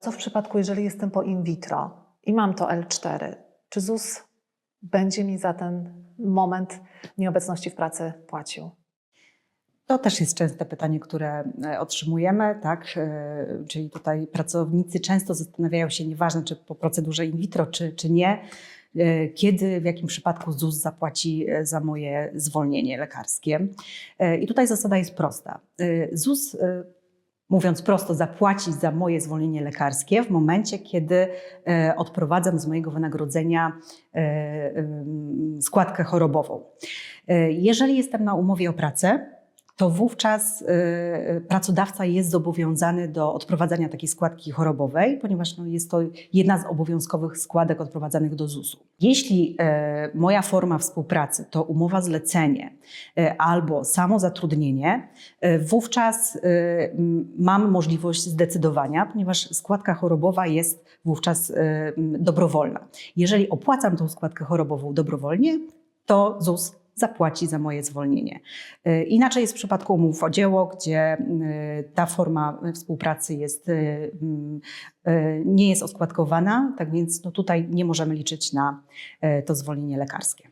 Co w przypadku, jeżeli jestem po in vitro i mam to L4? Czy ZUS będzie mi za ten moment nieobecności w pracy płacił? To też jest częste pytanie, które e, otrzymujemy, tak? E, Czyli tutaj pracownicy często zastanawiają się, nieważne czy po procedurze in vitro, czy, czy nie, e, kiedy, w jakim przypadku ZUS zapłaci za moje zwolnienie lekarskie. I tutaj zasada jest prosta. ZUS, mówiąc prosto, zapłaci za moje zwolnienie lekarskie w momencie, kiedy e, odprowadzam z mojego wynagrodzenia e, em, składkę chorobową. E, Jeżeli jestem na umowie o pracę, to wówczas y, pracodawca jest zobowiązany do odprowadzania takiej składki chorobowej, ponieważ no, jest to jedna z obowiązkowych składek odprowadzanych do ZUS-u. Jeśli e, moja forma współpracy to umowa zlecenie albo samozatrudnienie, wówczas mam możliwość zdecydowania, ponieważ składka chorobowa jest wówczas dobrowolna. Jeżeli opłacam tą składkę chorobową dobrowolnie, to ZUS zapłaci za moje zwolnienie. Y, Inaczej jest w przypadku umów o dzieło, gdzie y, ta forma współpracy jest, y, mm, nie jest oskładkowana, tak więc no tutaj nie możemy liczyć na to zwolnienie lekarskie.